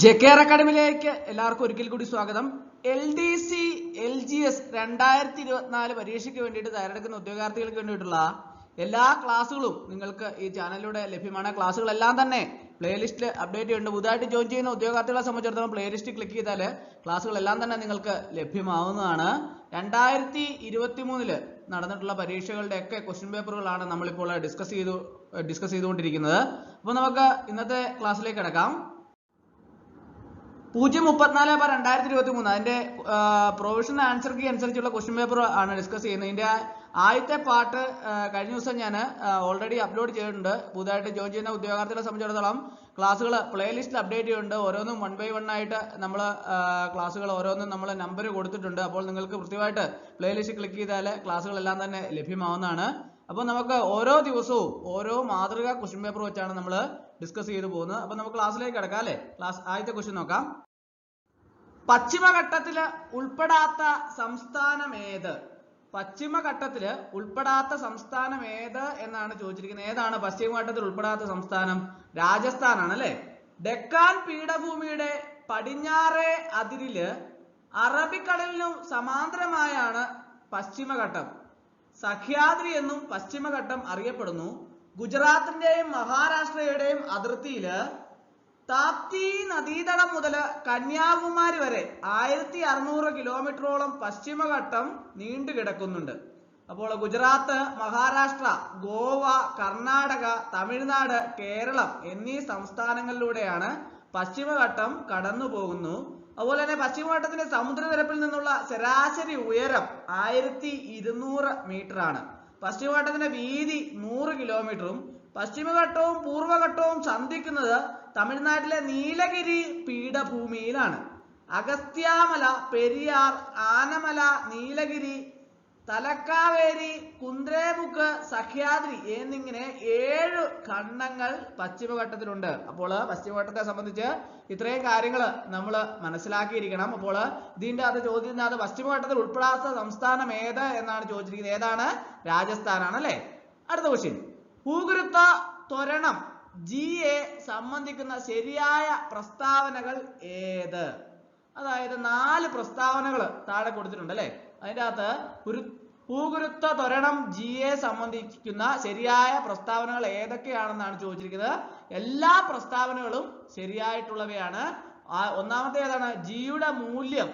J K R അക്കാഡമിയിലേക്ക് എല്ലാവർക്കും ഒരിക്കൽ കൂടി സ്വാഗതം. L D C L G S രണ്ടായിരത്തി ഇരുപത്തിനാല് പരീക്ഷയ്ക്ക് വേണ്ടിയിട്ട് തയ്യാറെടുക്കുന്ന ഉദ്യോഗാർത്ഥികൾക്ക് വേണ്ടിയിട്ടുള്ള എല്ലാ ക്ലാസ്സുകളും നിങ്ങൾക്ക് ഈ ചാനലിലൂടെ ലഭ്യമാണ്. ക്ലാസ്സുകളെല്ലാം തന്നെ പ്ലേലിസ്റ്റിൽ അപ്ഡേറ്റ് ചെയ്യുന്നുണ്ട്. പുതുതായിട്ട് ജോയിൻ ചെയ്യുന്ന ഉദ്യോഗാർത്ഥികളെ സംബന്ധിച്ചിടത്തോളം പ്ലേലിസ്റ്റ് ക്ലിക്ക് ചെയ്താൽ ക്ലാസ്സുകളെല്ലാം തന്നെ നിങ്ങൾക്ക് ലഭ്യമാവുന്നതാണ്. രണ്ടായിരത്തി ഇരുപത്തി മൂന്നിൽ നടന്നിട്ടുള്ള പരീക്ഷകളുടെ ഒക്കെ ക്വസ്റ്റ്യൻ പേപ്പറുകളാണ് നമ്മളിപ്പോൾ ഡിസ്കസ് ചെയ്തു ഡിസ്കസ് ചെയ്തുകൊണ്ടിരിക്കുന്നത്. അപ്പോൾ നമുക്ക് ഇന്നത്തെ ക്ലാസ്സിലേക്ക് കിടക്കാം. പൂജ്യം മുപ്പത്തിനാല് ബാർ രണ്ടായിരത്തി ഇരുപത്തി മൂന്ന് അതിന്റെ പ്രൊവിഷൻ ആൻസർ കീ അനുസരിച്ചുള്ള ക്വസ്റ്റ്യൻ പേപ്പർ ആണ് ഡിസ്കസ് ചെയ്യുന്നത്. ഇതിന്റെ ആദ്യത്തെ പാർട്ട് കഴിഞ്ഞ ദിവസം ഞാൻ ഓൾറെഡി അപ്ലോഡ് ചെയ്തിട്ടുണ്ട്. പുതുതായിട്ട് ജോയിൻ ചെയ്യുന്ന ഉദ്യോഗാർത്ഥികളെ സംബന്ധിച്ചിടത്തോളം ക്ലാസ്സുകൾ പ്ലേലിസ്റ്റിൽ അപ്ഡേറ്റ് ചെയ്യുന്നുണ്ട്. ഓരോന്നും വൺ ബൈ വൺ ആയിട്ട് നമ്മൾ ക്ലാസ്സുകൾ ഓരോന്നും നമ്മൾ നമ്പർ കൊടുത്തിട്ടുണ്ട്. അപ്പോൾ നിങ്ങൾക്ക് കൃത്യമായിട്ട് പ്ലേലിസ്റ്റ് ക്ലിക്ക് ചെയ്താൽ ക്ലാസ്സുകളെല്ലാം തന്നെ ലഭ്യമാവുന്നതാണ്. അപ്പോൾ നമുക്ക് ഓരോ ദിവസവും ഓരോ മാതൃക ക്വസ്റ്റ്യൻ പേപ്പർ വെച്ചാണ് നമ്മൾ ഡിസ്കസ് ചെയ്തു പോകുന്നത്. അപ്പോൾ നമുക്ക് ക്ലാസ്സിലേക്ക് കിടക്കാം അല്ലേ? ക്ലാസ് ആദ്യത്തെ ക്വസ്റ്റ്യൻ നോക്കാം. പശ്ചിമഘട്ടത്തിൽ ഉൾപ്പെടാത്ത സംസ്ഥാനം ഏത് പശ്ചിമഘട്ടത്തിൽ ഉൾപ്പെടാത്ത സംസ്ഥാനം ഏത് എന്നാണ് ചോദിച്ചിരിക്കുന്നത്. ഏതാണ്? പശ്ചിമഘട്ടത്തിൽ ഉൾപ്പെടാത്ത സംസ്ഥാനം? രാജസ്ഥാനാണ് അല്ലെ ഡെക്കാൻ പീഠഭൂമിയുടെ പടിഞ്ഞാറേ അതിരിൽ അറബിക്കടലിനും സമാന്തരമായാണ് പശ്ചിമഘട്ടം. സഖ്യാദ്രി എന്നും പശ്ചിമഘട്ടം അറിയപ്പെടുന്നു. ഗുജറാത്തിന്റെയും മഹാരാഷ്ട്രയുടെയും അതിർത്തിയിൽ താപ്തി നദീതടം മുതൽ കന്യാകുമാരി വരെ ആയിരത്തി അറുന്നൂറ് കിലോമീറ്ററോളം പശ്ചിമഘട്ടം നീണ്ടു കിടക്കുന്നുണ്ട്. അപ്പോൾ ഗുജറാത്ത് മഹാരാഷ്ട്ര ഗോവ കർണാടക തമിഴ്നാട് കേരളം എന്നീ സംസ്ഥാനങ്ങളിലൂടെയാണ് പശ്ചിമഘട്ടം കടന്നു പോകുന്നു. അതുപോലെ തന്നെ പശ്ചിമഘട്ടത്തിന്റെ സമുദ്രനിരപ്പിൽ നിന്നുള്ള ശരാശരി ഉയരം ആയിരത്തി ഇരുന്നൂറ് മീറ്റർ ആണ് പശ്ചിമഘട്ടത്തിന്റെ വീതി നൂറ് കിലോമീറ്ററും പശ്ചിമഘട്ടവും പൂർവഘട്ടവും സന്ധിക്കുന്നത് തമിഴ്നാട്ടിലെ നീലഗിരി പീഠഭൂമിയിലാണ്. അഗസ്ത്യാമല പെരിയാർ ആനമല നീലഗിരി തലക്കാവേരി കുന്ദ്രേമുക്ക് സഹ്യാദ്രി എന്നിങ്ങനെ ഏഴ് ഖണ്ഡങ്ങൾ പശ്ചിമഘട്ടത്തിലുണ്ട്. അപ്പോൾ പശ്ചിമഘട്ടത്തെ സംബന്ധിച്ച് ഇത്രയും കാര്യങ്ങൾ നമ്മൾ മനസ്സിലാക്കിയിരിക്കണം. അപ്പോൾ ഇതിന്റെ അത് അത് പശ്ചിമഘട്ടത്തിൽ ഉൾപ്പെടാത്ത സംസ്ഥാനം ഏത് എന്നാണ് ചോദിച്ചിരിക്കുന്നത്. ഏതാണ്? രാജസ്ഥാനാണ് അല്ലേ? അടുത്ത ക്വസ്റ്റ്യൻ ഭൂഗുരുത്വ ത്വരണം ജി എ സംബന്ധിക്കുന്ന ശരിയായ പ്രസ്താവനകൾ ഏത്? അതായത് നാല് പ്രസ്താവനകൾ താഴെ കൊടുത്തിട്ടുണ്ട് അല്ലെ? അതിന്റെ അകത്ത് ഒരു ഭൂഗുരുത്വ ത്വരണം ജിയെ സംബന്ധിക്കുന്ന ശരിയായ പ്രസ്താവനകൾ ഏതൊക്കെയാണെന്നാണ് ചോദിച്ചിരിക്കുന്നത്. എല്ലാ പ്രസ്താവനകളും ശരിയായിട്ടുള്ളവയാണ്. ഒന്നാമത്തെ ഏതാണ്? ജിയുടെ മൂല്യം.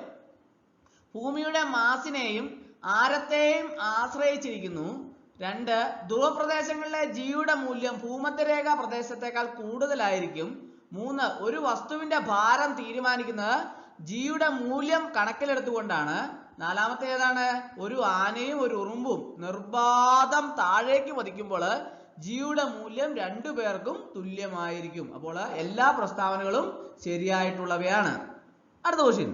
ഭൂമിയുടെ മാസിനെയും ആരത്തെയും ആശ്രയിച്ചിരിക്കുന്നു. രണ്ട് ധ്രുവപ്രദേശങ്ങളിലെ ജിയുടെ മൂല്യം ഭൂമധ്യരേഖ പ്രദേശത്തേക്കാൾ കൂടുതലായിരിക്കും. മൂന്ന് ഒരു വസ്തുവിന്റെ ഭാരം തീരുമാനിക്കുന്നത് ജിയുടെ മൂല്യം കണക്കിലെടുത്തുകൊണ്ടാണ്. നാലാമത്തെ ഏതാണ് ഒരു ആനയും ഒരു ഉറുമ്പും നിർബാധം താഴേക്ക് പതിക്കുമ്പോൾ ജിയുടെ മൂല്യം രണ്ടു പേർക്കും തുല്യമായിരിക്കും. അപ്പോൾ എല്ലാ പ്രസ്താവനകളും ശരിയായിട്ടുള്ളവയാണ്. അടുത്ത ക്വസ്റ്റ്യൻ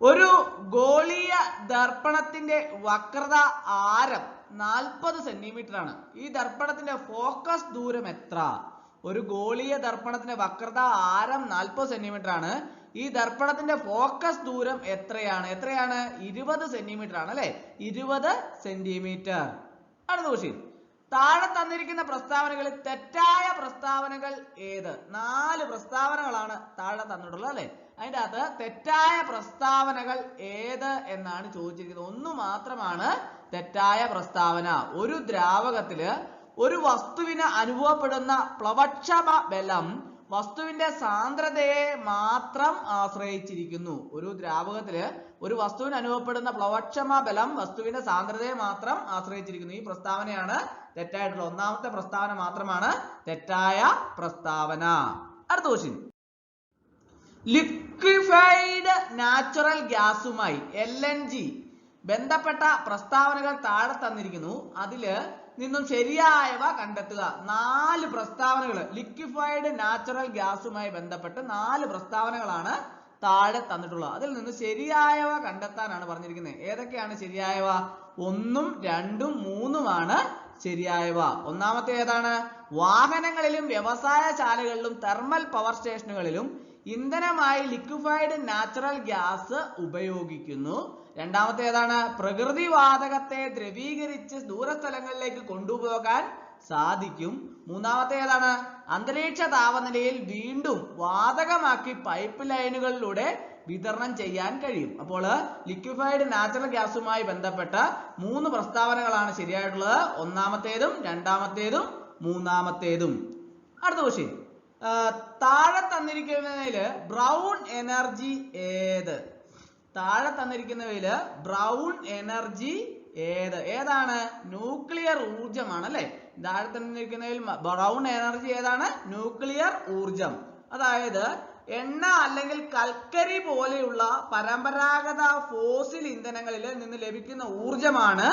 ഒരു ഗോളീയ ദർപ്പണത്തിന്റെ വക്രത ആരം നാൽപ്പത് സെന്റിമീറ്റർ ആണ് ഈ ദർപ്പണത്തിന്റെ ഫോക്കസ് ദൂരം എത്ര? ഒരു ഗോളീയ ദർപ്പണത്തിന്റെ വക്രത ആരം നാൽപ്പത് സെന്റിമീറ്റർ ആണ് ഈ ദർപ്പണത്തിന്റെ ഫോക്കസ് ദൂരം എത്രയാണ്? എത്രയാണ്? ഇരുപത് സെന്റിമീറ്റർ ആണ് അല്ലെ? ഇരുപത് സെന്റിമീറ്റർ. അടുത്ത ക്വസ്റ്റ്യൻ താഴെ തന്നിരിക്കുന്ന പ്രസ്താവനകളിൽ തെറ്റായ പ്രസ്താവനകൾ ഏത്? നാല് പ്രസ്താവനകളാണ് താഴെ തന്നിട്ടുള്ളത് അല്ലെ? അതിന്റെ അകത്ത് തെറ്റായ പ്രസ്താവനകൾ ഏത് എന്നാണ് ചോദിച്ചിരിക്കുന്നത്. ഒന്ന് മാത്രമാണ് തെറ്റായ പ്രസ്താവന. ഒരു ദ്രാവകത്തിൽ ഒരു വസ്തുവിന് അനുഭവപ്പെടുന്ന പ്ലവക്ഷമ ബലം വസ്തുവിന്റെ സാന്ദ്രതയെ മാത്രം ആശ്രയിച്ചിരിക്കുന്നു. ഒരു ദ്രാവകത്തിൽ ഒരു വസ്തുവിന് അനുഭവപ്പെടുന്ന പ്ലവക്ഷമ ബലം വസ്തുവിന്റെ സാന്ദ്രതയെ മാത്രം ആശ്രയിച്ചിരിക്കുന്നു. ഈ പ്രസ്താവനയാണ് തെറ്റായിട്ടുള്ള. ഒന്നാമത്തെ പ്രസ്താവന മാത്രമാണ് തെറ്റായ പ്രസ്താവന. അടുത്ത ക്വസ്റ്റ്യൻ ലിക്വിഫൈഡ് നാച്ചുറൽ ഗ്യാസുമായി എൽ എൻ ജി ബന്ധപ്പെട്ട പ്രസ്താവനകൾ താഴെ തന്നിരിക്കുന്നു. അതിൽ നിന്നും ശരിയായവ കണ്ടെത്തുക. നാല് പ്രസ്താവനകൾ ലിക്വിഫൈഡ് നാച്ചുറൽ ഗ്യാസുമായി ബന്ധപ്പെട്ട് നാല് പ്രസ്താവനകളാണ് താഴെ തന്നിട്ടുള്ളത്. അതിൽ നിന്ന് ശരിയായവ കണ്ടെത്താനാണ് പറഞ്ഞിരിക്കുന്നത്. ഏതൊക്കെയാണ് ശരിയായവ ഒന്നും രണ്ടും മൂന്നുമാണ് ശരിയായവ ഒന്നാമത്തെ ഏതാണ്? വാഹനങ്ങളിലും വ്യവസായശാലകളിലും തെർമൽ പവർ സ്റ്റേഷനുകളിലും ഇന്ധനമായി ലിക്വിഫൈഡ് നാച്ചുറൽ ഗ്യാസ് ഉപയോഗിക്കുന്നു. രണ്ടാമത്തെ ഏതാണ് പ്രകൃതി വാതകത്തെ ദ്രവീകരിച്ച് ദൂരസ്ഥലങ്ങളിലേക്ക് കൊണ്ടുപോകാൻ സാധിക്കും. മൂന്നാമത്തെ ഏതാണ് അന്തരീക്ഷ താപനിലയിൽ വീണ്ടും വാതകമാക്കി പൈപ്പ് ലൈനുകളിലൂടെ വിതരണം ചെയ്യാൻ കഴിയും. അപ്പോൾ ലിക്വിഫൈഡ് നാച്ചുറൽ ഗ്യാസുമായി ബന്ധപ്പെട്ട മൂന്ന് പ്രസ്താവനകളാണ് ശരിയായിട്ടുള്ളത്. ഒന്നാമത്തേതും രണ്ടാമത്തേതും മൂന്നാമത്തേതും. അടുത്ത ക്വസ്റ്റ്യൻ താഴെ തന്നിരിക്കുന്നതിൽ ബ്രൗൺ എനർജി ഏത്? താഴെ തന്നിരിക്കുന്നവയിൽ ബ്രൗൺ എനർജി ഏത്? ഏതാണ്? ന്യൂക്ലിയർ ഊർജമാണ് അല്ലെ താഴെ തന്നിരിക്കുന്നതിൽ ബ്രൗൺ എനർജി ഏതാണ്? ന്യൂക്ലിയർ ഊർജം അതായത് എണ്ണ അല്ലെങ്കിൽ കൽക്കരി പോലെയുള്ള പരമ്പരാഗത ഫോസിൽ ഇന്ധനങ്ങളിൽ നിന്ന് ലഭിക്കുന്ന ഊർജമാണ്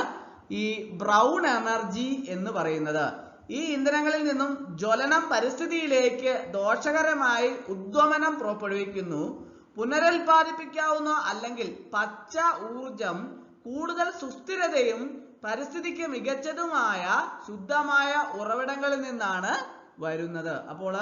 ഈ ബ്രൗൺ എനർജി എന്ന് പറയുന്നത്. ഈ ഇന്ധനങ്ങളിൽ നിന്നും ജ്വലനം പരിസ്ഥിതിയിലേക്ക് ദോഷകരമായി ഉദ്വമനം പുറപ്പെടുവിക്കുന്നു. പുനരുൽപാദിപ്പിക്കാവുന്ന അല്ലെങ്കിൽ പച്ച ഊർജം കൂടുതൽ സുസ്ഥിരതയും പരിസ്ഥിതിക്ക് മികച്ചതുമായ ശുദ്ധമായ ഉറവിടങ്ങളിൽ നിന്നാണ് വരുന്നത്. അപ്പോൾ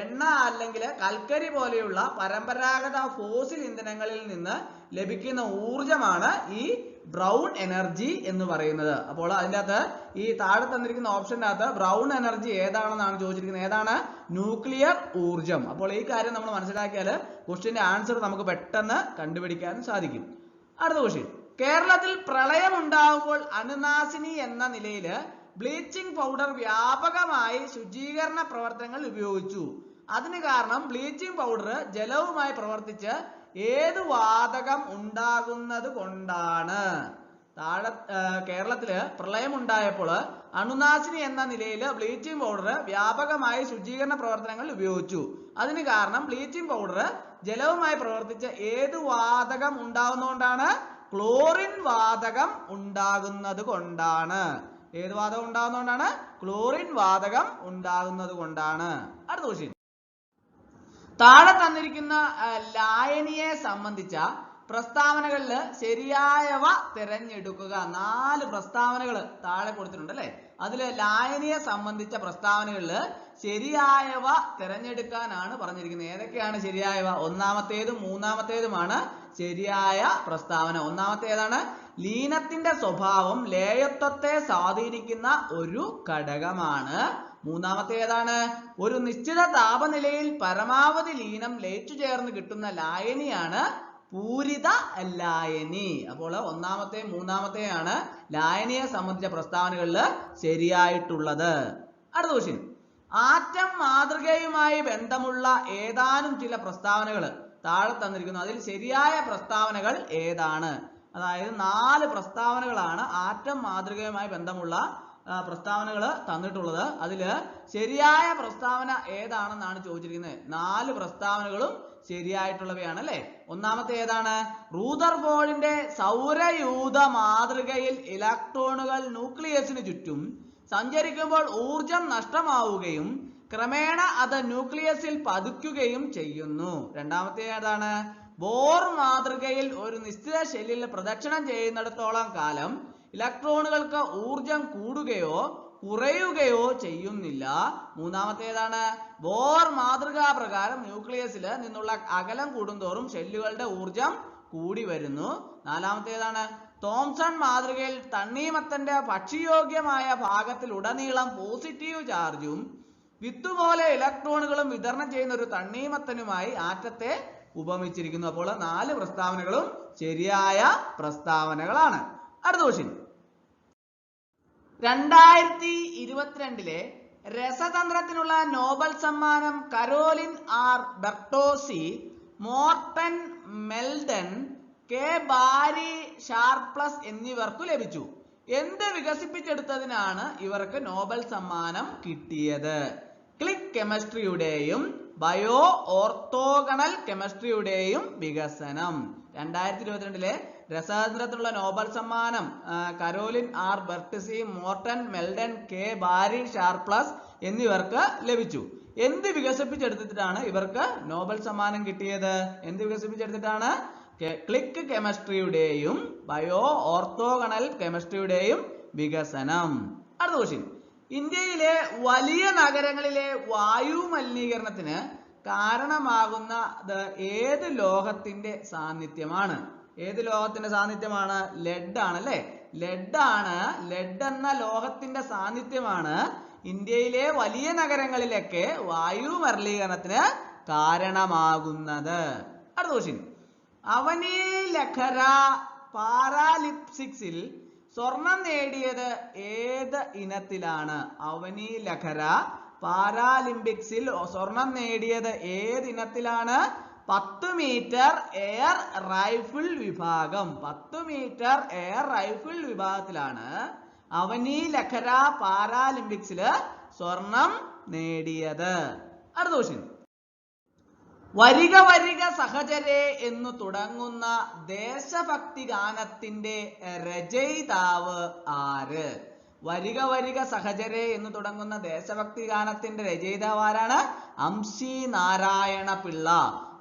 എണ്ണ അല്ലെങ്കിൽ കൽക്കരി പോലെയുള്ള പരമ്പരാഗത ഫോസിൽ ഇന്ധനങ്ങളിൽ നിന്ന് ലഭിക്കുന്ന ഊർജമാണ് ഈ ബ്രൗൺ എനർജി എന്ന് പറയുന്നത്. അപ്പോൾ അതിന്റെ അകത്ത് ഈ താഴെ തന്നിരിക്കുന്ന ഓപ്ഷന്റെ അകത്ത് ബ്രൗൺ എനർജി ഏതാണെന്നാണ് ചോദിച്ചിരിക്കുന്നത്. ഏതാണ്? ന്യൂക്ലിയർ ഊർജം അപ്പോൾ ഈ കാര്യം നമ്മൾ മനസ്സിലാക്കിയാൽ ക്വസ്റ്റ്യന്റെ ആൻസർ നമുക്ക് പെട്ടെന്ന് കണ്ടുപിടിക്കാൻ സാധിക്കും. അടുത്ത ക്വസ്റ്റ്യൻ കേരളത്തിൽ പ്രളയം ഉണ്ടാകുമ്പോൾ അണുനാശിനി എന്ന നിലയിൽ ബ്ലീച്ചിങ് പൗഡർ വ്യാപകമായി ശുചീകരണ പ്രവർത്തനങ്ങൾ ഉപയോഗിച്ചു. അതിന് കാരണം ബ്ലീച്ചിങ് പൗഡർ ജലവുമായി പ്രവർത്തിച്ച് ഏത് വാതകം ഉണ്ടാകുന്നത് കൊണ്ടാണ്? താഴെ കേരളത്തിൽ പ്രളയം ഉണ്ടായപ്പോൾ അണുനാശിനി എന്ന നിലയിൽ ബ്ലീച്ചിങ് പൗഡർ വ്യാപകമായി ശുചീകരണ പ്രവർത്തനങ്ങളിൽ ഉപയോഗിച്ചു. അതിന് കാരണം ബ്ലീച്ചിങ് പൗഡർ ജലവുമായി പ്രവർത്തിച്ച ഏത് വാതകം ഉണ്ടാകുന്നതുകൊണ്ടാണ് ക്ലോറിൻ വാതകം ഉണ്ടാകുന്നത് കൊണ്ടാണ്. ഏത് വാതകം ഉണ്ടാകുന്നതുകൊണ്ടാണ് ക്ലോറിൻ വാതകം ഉണ്ടാകുന്നത് കൊണ്ടാണ്. അടുത്ത ക്വസ്റ്റ്യൻ താഴെ തന്നിരിക്കുന്ന ലായനിയെ സംബന്ധിച്ച പ്രസ്താവനകളിൽ ശരിയായവ തിരഞ്ഞെടുക്കുക. നാല് പ്രസ്താവനകൾ താഴെ കൊടുത്തിട്ടുണ്ട് അല്ലെ? അതിൽ ലായനിയെ സംബന്ധിച്ച പ്രസ്താവനകളിൽ ശരിയായവ തിരഞ്ഞെടുക്കാനാണ് പറഞ്ഞിരിക്കുന്നത്. ഏതൊക്കെയാണ് ശരിയായവ? ഒന്നാമത്തേതും മൂന്നാമത്തേതുമാണ് ശരിയായ പ്രസ്താവന. ഒന്നാമത്തെ ഏതാണ് ലീനത്തിന്റെ സ്വഭാവം ലേയത്വത്തെ സ്വാധീനിക്കുന്ന ഒരു ഘടകമാണ് മൂന്നാമത്തെ ഏതാണ് ഒരു നിശ്ചിത താപനിലയിൽ പരമാവധി ലീനം ലയിച്ചു ചേർന്ന് കിട്ടുന്ന ലായനിയാണ് പൂരിത ലായനി. അപ്പോൾ ഒന്നാമത്തെ മൂന്നാമത്തെയാണ് ലായനിയെ സംബന്ധിച്ച പ്രസ്താവനകളിൽ ശരിയായിട്ടുള്ളത്. അടുത്ത ക്വസ്റ്റ്യൻ ആറ്റം മാതൃകയുമായി ബന്ധമുള്ള ഏതാനും ചില പ്രസ്താവനകൾ താഴെ തന്നിരിക്കുന്നു. അതിൽ ശരിയായ പ്രസ്താവനകൾ ഏതാണ്? അതായത് നാല് പ്രസ്താവനകളാണ് ആറ്റം മാതൃകയുമായി ബന്ധമുള്ള പ്രസ്താവനകൾ തന്നിട്ടുള്ളത്. അതിൽ ശരിയായ പ്രസ്താവന ഏതാണെന്നാണ് ചോദിച്ചിരിക്കുന്നത്. നാല് പ്രസ്താവനകളും ശരിയായിട്ടുള്ളവയാണ് അല്ലെ ഒന്നാമത്തെ ഏതാണ്? റൂദർഫോർഡിന്റെ സൗരയൂഥ മാതൃകയിൽ ഇലക്ട്രോണുകൾ ന്യൂക്ലിയസിന് ചുറ്റും സഞ്ചരിക്കുമ്പോൾ ഊർജം നഷ്ടമാവുകയും ക്രമേണ അത് ന്യൂക്ലിയസിൽ പതിക്കുകയും ചെയ്യുന്നു. രണ്ടാമത്തെ ഏതാണ്? ബോർ മാതൃകയിൽ ഒരു നിശ്ചിത ഷെല്ലിൽ പ്രദക്ഷിണം ചെയ്യുന്നിടത്തോളം കാലം ഇലക്ട്രോണുകൾക്ക് ഊർജം കൂടുകയോ കുറയുകയോ ചെയ്യുന്നില്ല. മൂന്നാമത്തേതാണ് ബോർ മാതൃകാ പ്രകാരം ന്യൂക്ലിയസിൽ നിന്നുള്ള അകലം കൂടുന്തോറും ഷെല്ലുകളുടെ ഊർജം കൂടി വരുന്നു. നാലാമത്തേതാണ് തോംസൺ മാതൃകയിൽ തണ്ണീമത്തന്റെ ഭക്ഷ്യയോഗ്യമായ ഭാഗത്തിൽ ഉടനീളം പോസിറ്റീവ് ചാർജും വിത്തുപോലെ ഇലക്ട്രോണുകളും വിതരണം ചെയ്യുന്ന ഒരു തണ്ണീമത്തനുമായി ആറ്റത്തെ ഉപമിച്ചിരിക്കുന്നു. അപ്പോൾ നാല് പ്രസ്താവനകളും ശരിയായ പ്രസ്താവനകളാണ്. അടുത്ത ക്വസ്റ്റ്യൻ രണ്ടായിരത്തി ഇരുപത്തിരണ്ടിലെ രസതന്ത്രത്തിനുള്ള നോബൽ സമ്മാനം Carolyn R Bertozzi Morten Meldal K Barry Sharpless എന്നിവർക്കു ലഭിച്ചു. എന്ത് വികസിപ്പിച്ചെടുത്തതിനാണ് ഇവർക്ക് നോബൽ സമ്മാനം കിട്ടിയത്? ക്ലിക് കെമിസ്ട്രിയുടെയും ബയോ ഓർത്തോഗണൽ കെമിസ്ട്രിയുടെയും വികസനം. രണ്ടായിരത്തി ഇരുപത്തിരണ്ടിലെ രസതന്ത്രത്തിനുള്ള നോബൽ സമ്മാനം Carolyn R Bertozzi Morten Meldal K Barry Sharpless എന്നിവർക്ക് ലഭിച്ചു. എന്ത് വികസിപ്പിച്ചെടുത്തിട്ടാണ് ഇവർക്ക് നോബൽ സമ്മാനം കിട്ടിയത്? എന്ത് വികസിപ്പിച്ചെടുത്തിട്ടാണ്? ക്ലിക്ക് കെമിസ്ട്രിയുടെയും ബയോ ഓർത്തോഗണൽ കെമിസ്ട്രിയുടെയും വികസനം. അടുത്ത ക്വസ്റ്റ്യൻ ഇന്ത്യയിലെ വലിയ നഗരങ്ങളിലെ വായു മലിനീകരണത്തിന് കാരണമാകുന്നത് ഏത് ലോഹത്തിന്റെ സാന്നിധ്യമാണ്? ഏത് ലോഹത്തിന്റെ സാന്നിധ്യമാണ്? ലെഡ് ആണ് അല്ലെ? ലെഡ് ആണ്. ലെഡ് എന്ന ലോഹത്തിന്റെ സാന്നിധ്യമാണ് ഇന്ത്യയിലെ വലിയ നഗരങ്ങളിലൊക്കെ വായു മലിനീകരണത്തിന് കാരണമാകുന്നത്. അടുത്ത ക്വസ്റ്റ്യൻ അവനി ലഖര പാരാലിപ്സിക്സിൽ സ്വർണം നേടിയത് ഏത് ഇനത്തിലാണ്? അവനി ലഖര പാരാലിമ്പിക്സിൽ സ്വർണം നേടിയത് ഏത് ഇനത്തിലാണ്? പത്ത് മീറ്റർ എയർ റൈഫിൾ വിഭാഗം. പത്ത് മീറ്റർ എയർ റൈഫിൾ വിഭാഗത്തിലാണ് അവനി ലഖര പാരാലിമ്പിക്സിൽ സ്വർണം നേടിയത്. അടുത്ത ക്വസ്റ്റ്യൻ വരിക വരിക സഹചരെ എന്ന് തുടങ്ങുന്ന ദേശഭക്തി ഗാനത്തിന്റെ രചയിതാവ് ആര്? വരിക വരിക സഹചരെ എന്ന് തുടങ്ങുന്ന ദേശഭക്തി ഗാനത്തിന്റെ രചയിതാവ് ആരാണ്? അംശി നാരായണ പിള്ള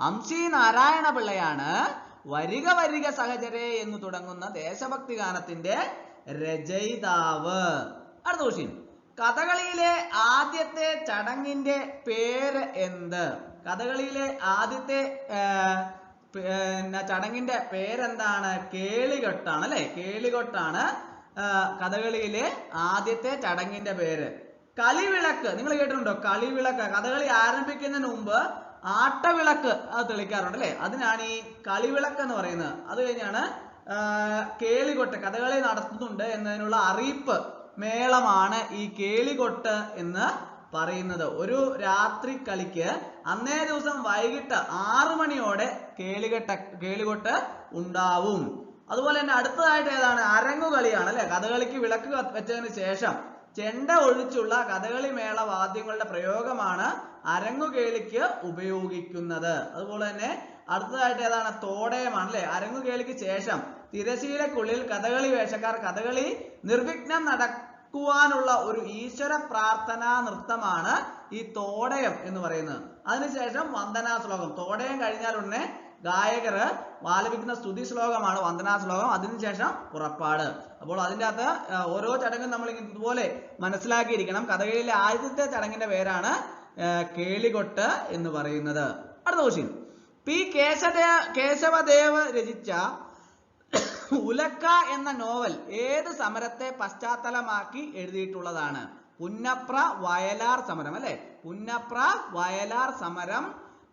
അംശി നാരായണ പിള്ളയാണ് വരിക വരിക സഹചരേ എന്ന് തുടങ്ങുന്ന ദേശഭക്തി ഗാനത്തിന്റെ രചയിതാവ്. അടുത്ത ക്വസ്റ്റ്യൻ കഥകളിയിലെ ആദ്യത്തെ ചടങ്ങിന്റെ പേര് എന്ത്? കഥകളിയിലെ ആദ്യത്തെ പിന്നെ ചടങ്ങിന്റെ പേരെന്താണ്? കേളികൊട്ടാണ് അല്ലെ? കേളികൊട്ടാണ് കഥകളിയിലെ ആദ്യത്തെ ചടങ്ങിന്റെ പേര്. കളിവിളക്ക് നിങ്ങൾ കേട്ടിട്ടുണ്ടോ? കളിവിളക്ക് കഥകളി ആരംഭിക്കുന്നതിന് മുമ്പ് ആട്ടവിളക്ക് അത് തെളിക്കാറുണ്ട് അല്ലെ? അതിനാണ് ഈ കളിവിളക്ക് എന്ന് പറയുന്നത്. അത് കഴിഞ്ഞാണ് കേളികൊട്ട് കഥകളി നടത്തുന്നുണ്ട് എന്നതിനുള്ള അറിയിപ്പ് മേളമാണ് ഈ കേളികൊട്ട് എന്ന് പറയുന്നത്. ഒരു രാത്രി കളിക്ക് അന്നേ ദിവസം വൈകിട്ട് ആറു മണിയോടെ കേളികെട്ട കേളികൊട്ട് ഉണ്ടാവും. അതുപോലെ തന്നെ അടുത്തതായിട്ട് ഏതാണ്? അരങ്ങുകളിയാണ് അല്ലെ? കഥകളിക്ക് വിളക്ക് വെച്ചതിന് ശേഷം ചെണ്ട ഒഴിച്ചുള്ള കഥകളി മേള വാദ്യങ്ങളുടെ പ്രയോഗമാണ് അരങ്ങുകേളിക്ക് ഉപയോഗിക്കുന്നത്. അതുപോലെ തന്നെ അടുത്തതായിട്ട് ഏതാണ്? തോടയമാണ് അല്ലെ? അരങ്ങുകേളിക്ക് ശേഷം തിരശീലക്കുള്ളിൽ കഥകളി വേഷക്കാർ കഥകളി നിർവിഘ്നം നടക്കുവാനുള്ള ഒരു ഈശ്വര പ്രാർത്ഥനാ നൃത്തമാണ് ഈ തോടയം എന്ന് പറയുന്നത്. അതിനുശേഷം വന്ദനാ ശ്ലോകം. തോടയം കഴിഞ്ഞാൽ ഉടനെ ഗായകർ ആലപിക്കുന്ന സ്തുതി ശ്ലോകമാണ് വന്ദനാ ശ്ലോകം. അതിനുശേഷം പുറപ്പാട്. അപ്പോൾ അതിന്റെ അകത്ത് ഓരോ ചടങ്ങും നമ്മൾ ഇതുപോലെ മനസ്സിലാക്കിയിരിക്കണം. കഥകളിയിലെ ആദ്യത്തെ ചടങ്ങിന്റെ പേരാണ് കേളികൊട്ട് എന്ന് പറയുന്നത്. അടുത്ത ക്വസ്റ്റ്യൻ പി കേശദേ കേശവദേവ് രചിച്ച ഉലക്ക എന്ന നോവൽ ഏത് സമരത്തെ പശ്ചാത്തലമാക്കി എഴുതിയിട്ടുള്ളതാണ്? പുന്നപ്ര വയലാർ സമരം അല്ലെ? പുന്നപ്ര വയലാർ സമരം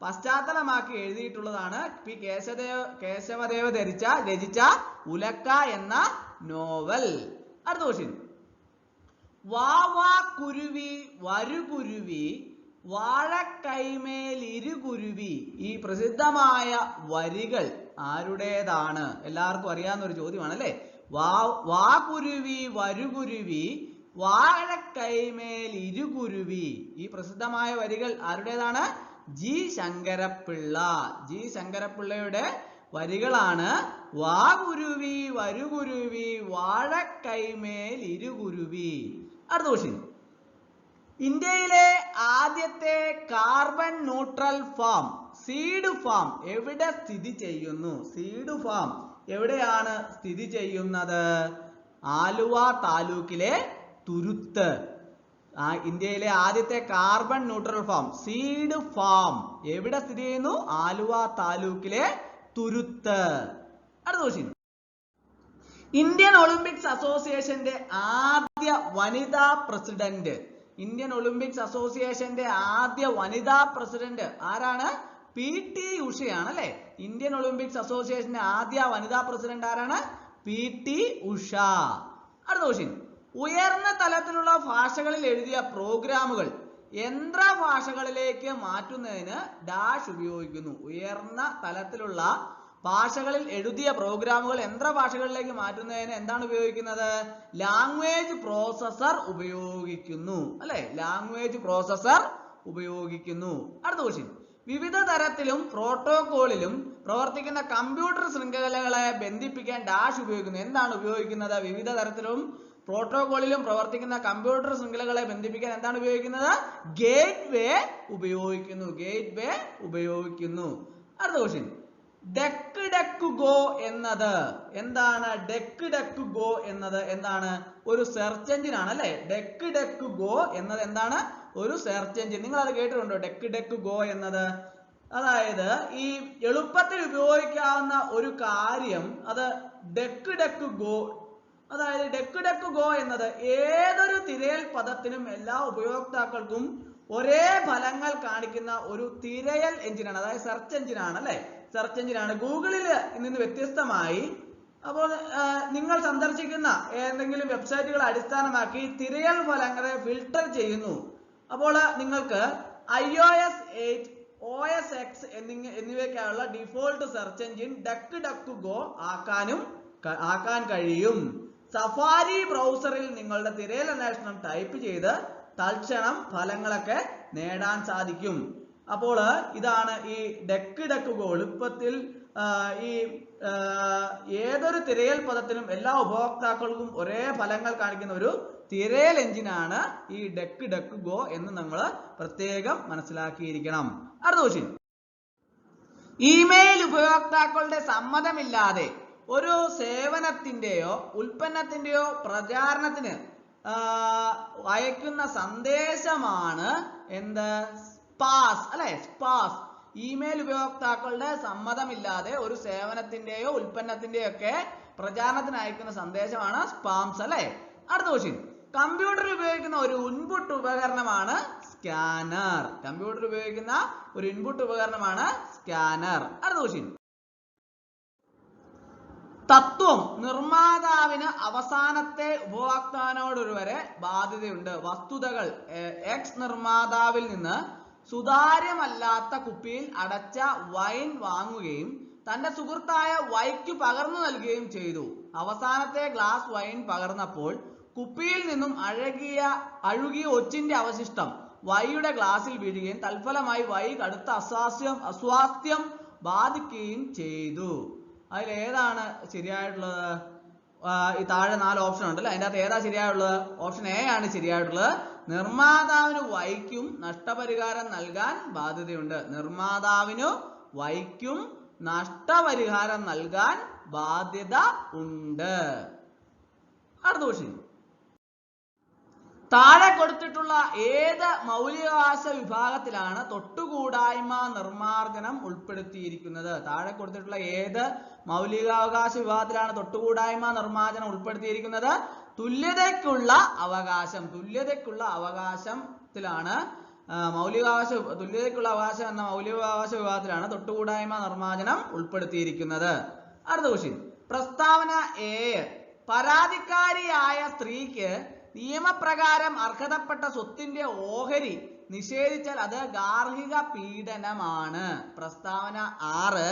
പശ്ചാത്തലമാക്കി എഴുതിയിട്ടുള്ളതാണ് പി കേശദേവ് കേശവദേവ് ധരിച്ച രചിച്ച ഉലക്ക എന്ന നോവൽ. അടുത്ത ക്വസ്റ്റ്യൻ വാവാ കുരുവി വരുകുരുവി വാഴക്കൈമേൽ ഇരുകുരുവി. ഈ പ്രസിദ്ധമായ വരികൾ ആരുടേതാണ്? എല്ലാവർക്കും അറിയാവുന്ന ഒരു ചോദ്യമാണ് അല്ലെ വാ വാകുരുവി വരുകുരുവി വാഴക്കൈമേൽ ഇരുകുരുവി. ഈ പ്രസിദ്ധമായ വരികൾ ആരുടേതാണ്? ജി ശങ്കരപ്പിള്ള. ജി ശങ്കരപ്പിള്ളയുടെ വരികളാണ് വാ കുരുവി വരുകുരുവി വാഴക്കൈമേൽ ഇരുകുരുവി. അടുത്ത ക്വസ്റ്റ്യൻ ഇന്ത്യയിലെ ആദ്യത്തെ carbon neutral farm seed farm എവിടെ സ്ഥിതി ചെയ്യുന്നു? സീഡ് ഫാം എവിടെയാണ് സ്ഥിതി ചെയ്യുന്നത്? ആലുവ താലൂക്കിലെ തുരുത്ത്. ഇന്ത്യയിലെ ആദ്യത്തെ carbon neutral farm seed farm എവിടെ സ്ഥിതി ചെയ്യുന്നു? ആലുവ താലൂക്കിലെ തുരുത്ത്. അടുത്ത ക്വസ്റ്റ്യൻ ഇന്ത്യൻ ഒളിമ്പിക്സ് അസോസിയേഷന്റെ ആദ്യ വനിതാ പ്രസിഡന്റ് ഇന്ത്യൻ ഒളിമ്പിക്സ് അസോസിയേഷന്റെ ആദ്യ വനിതാ പ്രസിഡന്റ് ആരാണ്? പി ടി ഉഷയാണ് അല്ലെ? ഇന്ത്യൻ ഒളിമ്പിക്സ് അസോസിയേഷന്റെ ആദ്യ വനിതാ പ്രസിഡന്റ് ആരാണ്? P T Usha. അടുത്ത ക്വസ്റ്റ്യൻ ഉയർന്ന തലത്തിലുള്ള ഭാഷകളിൽ എഴുതിയ പ്രോഗ്രാമുകൾ യന്ത്ര ഭാഷകളിലേക്ക് മാറ്റുന്നതിന് ഡാഷ് ഉപയോഗിക്കുന്നു. ഉയർന്ന തലത്തിലുള്ള ഭാഷകളിൽ എഴുതിയ പ്രോഗ്രാമുകൾ യന്ത്ര ഭാഷകളിലേക്ക് മാറ്റുന്നതിന് എന്താണ് ഉപയോഗിക്കുന്നത്? ലാംഗ്വേജ് പ്രോസസർ ഉപയോഗിക്കുന്നു. അല്ലെ? ലാംഗ്വേജ് പ്രോസസർ ഉപയോഗിക്കുന്നു. അടുത്ത ക്വസ്റ്റ്യൻ വിവിധ തരത്തിലും പ്രോട്ടോകോളിലും പ്രവർത്തിക്കുന്ന കമ്പ്യൂട്ടർ ശൃംഖലകളെ ബന്ധിപ്പിക്കാൻ ഡാഷ് ഉപയോഗിക്കുന്നു. എന്താണ് ഉപയോഗിക്കുന്നത്? വിവിധ തരത്തിലും പ്രോട്ടോകോളിലും പ്രവർത്തിക്കുന്ന കമ്പ്യൂട്ടർ ശൃംഖലകളെ ബന്ധിപ്പിക്കാൻ എന്താണ് ഉപയോഗിക്കുന്നത്? ഗേറ്റ് വേ ഉപയോഗിക്കുന്നു. ഗേറ്റ് വേ ഉപയോഗിക്കുന്നു. അടുത്ത ക്വസ്റ്റ്യൻ ഡെക്ക് ഡെക്ക് ഗോ എന്നത്. എന്താണ് ഡെക്ക് ഡെക്ക് ഗോ എന്നത്? എന്താണ്? ഒരു സെർച്ച് എഞ്ചിൻ ആണ് അല്ലെ? ഡെക്ക് ഡെക്ക് ഗോ എന്നത് എന്താണ്? ഒരു സെർച്ച് എഞ്ചിൻ നിങ്ങൾ അത് കേട്ടിട്ടുണ്ടോ? ഡെക്ക് ഡെക്ക് ഗോ എന്നത്? അതായത് ഈ എളുപ്പത്തിൽ ഉപയോഗിക്കാവുന്ന ഒരു കാര്യം അത് ഡെക്ക് ഡെക്ക് ഗോ അതായത് ഡെക്ക് ഡെക്ക് ഗോ എന്നത് ഏതൊരു തിരയൽ പദത്തിനും എല്ലാ ഉപയോക്താക്കൾക്കും ഒരേ ഫലങ്ങൾ കാണിക്കുന്ന ഒരു തിരയൽ എഞ്ചിനാണ് അതായത് സെർച്ച് എഞ്ചിനാണ് അല്ലെ? സെർച്ച് എഞ്ചിനാണ് ഗൂഗിളിൽ നിന്ന് വ്യത്യസ്തമായി. അപ്പോൾ നിങ്ങൾ സന്ദർശിക്കുന്ന ഏതെങ്കിലും വെബ്സൈറ്റുകൾ അടിസ്ഥാനമാക്കി തിരയൽ ഫലങ്ങളെ ഫിൽട്ടർ ചെയ്യുന്നു. അപ്പോൾ നിങ്ങൾക്ക് I O S eight O S X എന്നിങ്ങ എന്നിവയ്ക്കായുള്ള default search engine DuckDuckGo ആക്കാനും ആക്കാൻ കഴിയും. സഫാരി ബ്രൗസറിൽ നിങ്ങളുടെ തിരയൽ അന്വേഷണം ടൈപ്പ് ചെയ്ത് തൽക്ഷണം ഫലങ്ങളൊക്കെ നേടാൻ സാധിക്കും. അപ്പോൾ ഇതാണ് ഈ ഡെക്ക് ഡക്ക് ഗോ എളുപ്പത്തിൽ ഈ ഏതൊരു തിരയൽ പദത്തിനും എല്ലാ ഉപഭോക്താക്കൾക്കും ഒരേ ഫലങ്ങൾ കാണിക്കുന്ന ഒരു തിരയൽ എഞ്ചിനാണ് ഈ ഡെക്ക് ഡെക്ക് ഗോ എന്ന് നമ്മൾ പ്രത്യേകം മനസ്സിലാക്കിയിരിക്കണം. അടുത്ത ക്വസ്റ്റ്യൻ ഇമെയിൽ ഉപയോക്താക്കളുടെ സമ്മതമില്ലാതെ ഒരു സേവനത്തിന്റെയോ ഉൽപ്പന്നത്തിന്റെയോ പ്രചാരണത്തിന് അയക്കുന്ന സന്ദേശമാണ് എന്ത്? സ്പാസ് അല്ലെ? സ്പാസ്. ഇമെയിൽ ഉപയോക്താക്കളുടെ സമ്മതമില്ലാതെ ഒരു സേവനത്തിന്റെയോ ഉൽപ്പന്നത്തിന്റെയോ ഒക്കെ പ്രചാരണത്തിന് അയക്കുന്ന സന്ദേശമാണ് സ്പാംസ് അല്ലെ? അടുത്ത ക്വസ്റ്റ്യൻ കമ്പ്യൂട്ടറിൽ ഉപയോഗിക്കുന്ന ഒരു ഇൻപുട്ട് ഉപകരണമാണ് സ്കാനർ കമ്പ്യൂട്ടറിൽ ഉപയോഗിക്കുന്ന ഒരു ഇൻപുട്ട് ഉപകരണമാണ് സ്കാനർ അടുത്ത ക്വസ്റ്റ്യൻ തത്വം നിർമ്മാതാവിന് അവസാനത്തെ ഉപഭോക്താവിനോടൊരു വരെ ബാധ്യതയുണ്ട്. വസ്തുതകൾ എക്സ് നിർമ്മാതാവിൽ നിന്ന് സുതാര്യമല്ലാത്ത കുപ്പിയിൽ അടച്ച വൈൻ വാങ്ങുകയും തന്റെ സുഹൃത്തായ വൈക്ക് പകർന്നു നൽകുകയും ചെയ്തു. അവസാനത്തെ ഗ്ലാസ് വൈൻ പകർന്നപ്പോൾ കുപ്പിയിൽ നിന്നും അഴകിയ അഴുകിയ ഒച്ചിന്റെ അവശിഷ്ടം വൈയുടെ ഗ്ലാസിൽ വീഴുകയും തൽഫലമായി വൈ കടുത്ത അസ്വാസ്യം അസ്വാസ്ഥ്യം ബാധിക്കുകയും ചെയ്തു. അതിൽ ഏതാണ് ശരിയായിട്ടുള്ളത്? ഈ താഴെ നാല് ഓപ്ഷൻ ഉണ്ടല്ലോ? അതിന്റെ അകത്ത് ഏതാ ശരിയായിട്ടുള്ളത്? ഓപ്ഷൻ എ ആണ് ശരിയായിട്ടുള്ളത്. നിർമ്മാതാവിന് വൈക്കും നഷ്ടപരിഹാരം നൽകാൻ ബാധ്യതയുണ്ട്. നിർമ്മാതാവിന് വൈക്കും നഷ്ടപരിഹാരം നൽകാൻ ബാധ്യത ഉണ്ട്. അടുത്ത ക്വസ്റ്റ്യൻ താഴെ കൊടുത്തിട്ടുള്ള ഏത് മൗലികാവകാശ വിഭാഗത്തിലാണ് തൊട്ടുകൂടായ്മ നിർമാർജനം ഉൾപ്പെടുത്തിയിരിക്കുന്നത്? താഴെ കൊടുത്തിട്ടുള്ള ഏത് മൗലികാവകാശ വിഭാഗത്തിലാണ് തൊട്ടുകൂടായ്മ നിർമാർജനം ഉൾപ്പെടുത്തിയിരിക്കുന്നത്? തുല്യതയ്ക്കുള്ള അവകാശം തുല്യതയ്ക്കുള്ള അവകാശത്തിലാണ് മൗലികാവകാശ തുല്യതയ്ക്കുള്ള അവകാശം എന്ന മൗലികാവകാശ വിഭാഗത്തിലാണ് തൊട്ടുകൂടായ്മ നിർമ്മാർജനം ഉൾപ്പെടുത്തിയിരിക്കുന്നത്. അടുത്ത ക്വസ്റ്റ്യൻ പ്രസ്താവന എ പരാതിക്കാരിയായ സ്ത്രീക്ക് നിയമപ്രകാരം അർഹതപ്പെട്ട സ്വത്തിന്റെ ഓഹരി നിഷേധിച്ചാൽ അത് ഗാർഹിക പീഡനമാണ്. പ്രസ്താവന ആറ്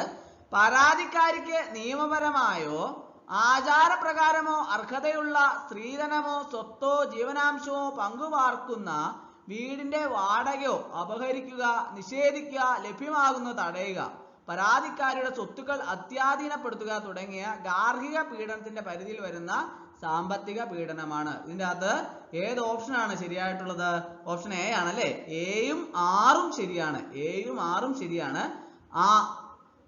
പരാതിക്കാരിക്ക് നിയമപരമായോ ആചാരപ്രകാരമോ അർഹതയുള്ള സ്ത്രീധനമോ സ്വത്തോ ജീവനാംശമോ പങ്കുപാർക്കുന്ന വീടിന്റെ വാടകയോ അപഹരിക്കുക നിഷേധിക്കുക ലഭ്യമാകുന്ന തടയുക പരാതിക്കാരുടെ സ്വത്തുക്കൾ അത്യാധീനപ്പെടുത്തുക തുടങ്ങിയ ഗാർഹിക പീഡനത്തിന്റെ പരിധിയിൽ വരുന്ന സാമ്പത്തിക പീഡനമാണ്. ഇതിന്റെ അകത്ത് ഏത് ഓപ്ഷനാണ് ശരിയായിട്ടുള്ളത്? ഓപ്ഷൻ എ ആണ് ആണല്ലേ എയും ആറും ശരിയാണ്. എയും ആറും ശരിയാണ്. ആ,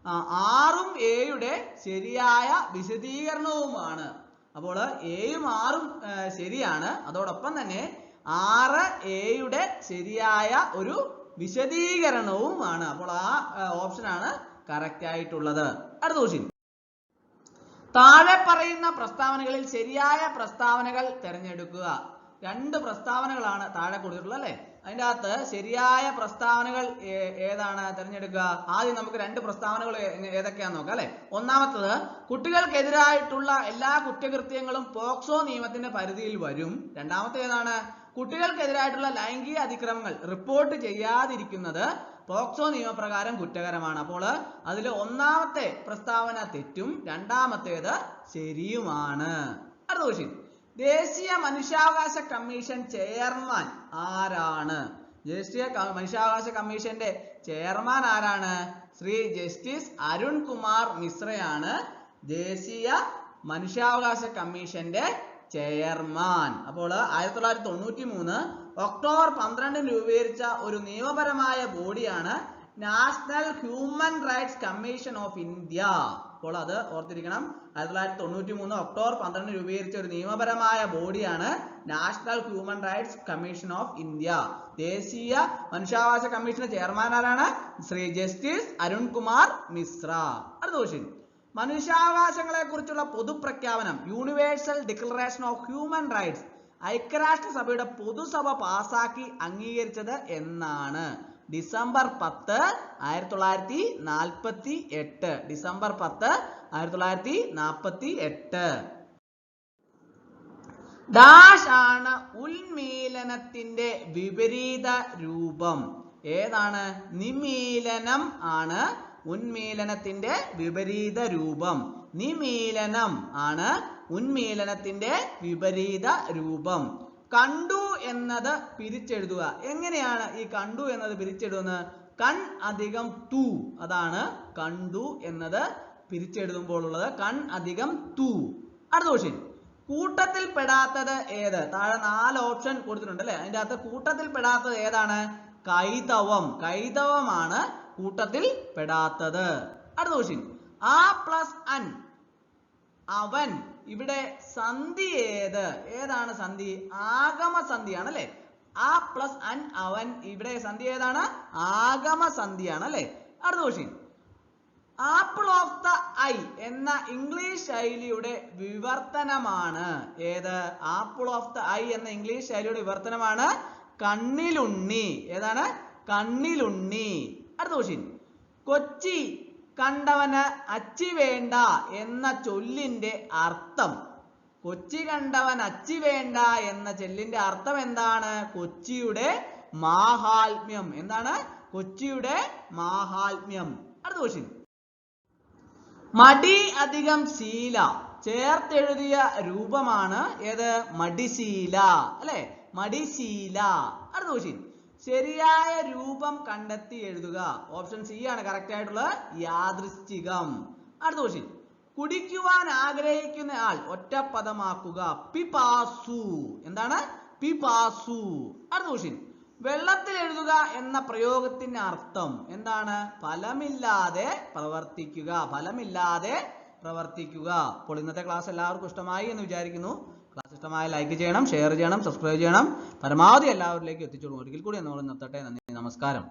ആറും എയുടെ ശരിയായ വിശദീകരണവുമാണ്. അപ്പോൾ എയും ആറും ശരിയാണ്. അതോടൊപ്പം തന്നെ ആറ് എയുടെ ശരിയായ ഒരു വിശദീകരണവുമാണ്. അപ്പോൾ ആ ഓപ്ഷനാണ് കറക്റ്റ് ആയിട്ടുള്ളത്. അടുത്ത ക്വസ്റ്റ്യൻ താഴെ പറയുന്ന പ്രസ്താവനകളിൽ ശരിയായ പ്രസ്താവനകൾ തിരഞ്ഞെടുക്കുക. രണ്ട് പ്രസ്താവനകളാണ് താഴെ കൊടുത്തിട്ടുള്ളത് അല്ലെ? അതിന്റെ അകത്ത് ശരിയായ പ്രസ്താവനകൾ ഏതാണ് തിരഞ്ഞെടുക്കുക? ആദ്യം നമുക്ക് രണ്ട് പ്രസ്താവനകൾ ഏതൊക്കെയാന്ന് നോക്കാം അല്ലെ? ഒന്നാമത്തത് കുട്ടികൾക്കെതിരായിട്ടുള്ള എല്ലാ കുറ്റകൃത്യങ്ങളും പോക്സോ നിയമത്തിന്റെ പരിധിയിൽ വരും. രണ്ടാമത്തെ ഏതാണ്? കുട്ടികൾക്കെതിരായിട്ടുള്ള ലൈംഗിക അതിക്രമങ്ങൾ റിപ്പോർട്ട് ചെയ്യാതിരിക്കുന്നത് പോക്സോ നിയമപ്രകാരം കുറ്റകരമാണ്. അപ്പോൾ അതിൽ ഒന്നാമത്തെ പ്രസ്താവന തെറ്റും രണ്ടാമത്തേത് ശരിയുമാണ്. അടുത്ത ക്വസ്റ്റ്യൻ ദേശീയ മനുഷ്യാവകാശ കമ്മീഷൻ ചെയർമാൻ ആരാണ്? ദേശീയ മനുഷ്യാവകാശ കമ്മീഷന്റെ ചെയർമാൻ ആരാണ്? ശ്രീ ജസ്റ്റിസ് അരുൺ കുമാർ മിശ്രയാണ് ദേശീയ മനുഷ്യാവകാശ കമ്മീഷന്റെ ചെയർമാൻ. അപ്പോൾ ആയിരത്തി തൊള്ളായിരത്തി തൊണ്ണൂറ്റി മൂന്ന് ഒക്ടോബർ പന്ത്രണ്ടിന് രൂപീകരിച്ച ഒരു നിയമപരമായ ബോഡിയാണ് national human rights commission of India. അപ്പോൾ അത് ഓർത്തിരിക്കണം. ആയിരത്തി തൊള്ളായിരത്തി തൊണ്ണൂറ്റി മൂന്ന് ഒക്ടോബർ പന്ത്രണ്ടിന് രൂപീകരിച്ച ഒരു നിയമപരമായ ബോഡിയാണ് national human rights commission of India. ദേശീയ മനുഷ്യാവകാശ കമ്മീഷന്റെ ചെയർമാൻ ആരാണ്? ശ്രീ ജസ്റ്റിസ് അരുൺകുമാർ മിശ്ര. അടുത്ത ക്വസ്റ്റ്യൻ മനുഷ്യാവകാശങ്ങളെ കുറിച്ചുള്ള പൊതുപ്രഖ്യാപനം universal declaration of human rights ഐക്യരാഷ്ട്രസഭയുടെ പൊതുസഭ പാസാക്കി അംഗീകരിച്ചത് എന്നാണ്. ഡിസംബർ പത്ത് ആയിരത്തി തൊള്ളായിരത്തി നാൽപ്പത്തി എട്ട് ഡിസംബർ പത്ത് ആയിരത്തി തൊള്ളായിരത്തി നാൽപ്പത്തി എട്ട് ഡാഷ് ആണ് ഉന്മീലനത്തിന്റെ വിപരീത രൂപം. ഏതാണ്? നിമീലനം ആണ് ഉന്മീലനത്തിന്റെ വിപരീത രൂപം. നിമീലനം ആണ് ഉന്മീലനത്തിന്റെ വിപരീത രൂപം. കണ്ടു എന്നത് പിരിച്ചെഴുതുക. എങ്ങനെയാണ് ഈ കണ്ടു എന്നത് പിരിച്ചെഴുതുന്നത് കൺ അധികം തു. അതാണ് കണ്ടു എന്നത് പിരിച്ചെഴുതുമ്പോൾ ഉള്ളത് കൺ അധികം തു. അടുത്ത ക്വസ്റ്റ്യൻ കൂട്ടത്തിൽ പെടാത്തത് ഏത്? താഴെ നാല് ഓപ്ഷൻ കൊടുത്തിട്ടുണ്ട് അല്ലെ? അതിന്റെ അകത്ത് കൂട്ടത്തിൽ പെടാത്തത് ഏതാണ്? കൈതവം. കൈതവമാണ് കൂട്ടത്തിൽ പെടാത്തത്. അടുത്ത ക്വസ്റ്റ്യൻ ആ പ്ലസ് അൻ അവൻ ഇവിടെ സന്ധി ഏത്? ഏതാണ് സന്ധി? ആഗമ സന്ധിയാണ് അല്ലെ ആ പ്ലസ് അൻ അവൻ ഇവിടെ സന്ധി ഏതാണ്? ആഗമ സന്ധിയാണ് അല്ലെ അടുത്ത question apple of the eye എന്ന ഇംഗ്ലീഷ് ശൈലിയുടെ വിവർത്തനമാണ്. ഏത്? ആപ്പിൾ ഓഫ് ദ ഐ എന്ന ഇംഗ്ലീഷ് ശൈലിയുടെ വിവർത്തനമാണ്. കണ്ണിലുണ്ണി. ഏതാണ്? കണ്ണിലുണ്ണി. അടുത്ത ക്വസ്റ്റ്യൻ കൊച്ചി കണ്ടവന് അച്ചി വേണ്ട എന്ന ചൊല്ലിന്റെ അർത്ഥം. കൊച്ചി കണ്ടവൻ അച്ചി വേണ്ട എന്ന ചൊല്ലിന്റെ അർത്ഥം എന്താണ്? കൊച്ചിയുടെ മാഹാത്മ്യം. എന്താണ്? കൊച്ചിയുടെ മാഹാത്മ്യം. അടുത്ത ക്വസ്റ്റ്യൻ മടി അധികം ശീല. ചേർത്തെഴുതിയ രൂപമാണ് ഏത്? മടിശീല. അല്ലെ? മടിശീല. അടുത്ത ക്വസ്റ്റ്യൻ ശരിയായ രൂപം കണ്ടെത്തി എഴുതുക. ഓപ്ഷൻ സി ആണ് കറക്റ്റ് ആയിട്ടുള്ളത്. യാദൃശ്ചികം. അടുത്ത ക്വസ്റ്റ്യൻ കുടിക്കുവാൻ ആഗ്രഹിക്കുന്ന ആൾ ഒറ്റപ്പദമാക്കുക പിപാസു. എന്താണ്? പിപാസു. അടുത്ത ക്വസ്റ്റ്യൻ വെള്ളത്തിൽ എഴുതുക എന്ന പ്രയോഗത്തിന്റെ അർത്ഥം എന്താണ്? ഫലമില്ലാതെ പ്രവർത്തിക്കുക. ഫലമില്ലാതെ പ്രവർത്തിക്കുക. അപ്പോൾ ഇന്നത്തെ ക്ലാസ് എല്ലാവർക്കും ഇഷ്ടമായി എന്ന് വിചാരിക്കുന്നു. ഇഷ്ടമായ ലൈക്ക് ചെയ്യണം ഷെയർ ചെയ്യണം സബ്സ്ക്രൈബ് ചെയ്യണം. പരമാവധി എല്ലാവരിലേക്കും എത്തിച്ചോളൂ. ഒരിക്കൽ കൂടി എന്നോട് നിർത്തട്ടെ. നന്ദി നമസ്കാരം.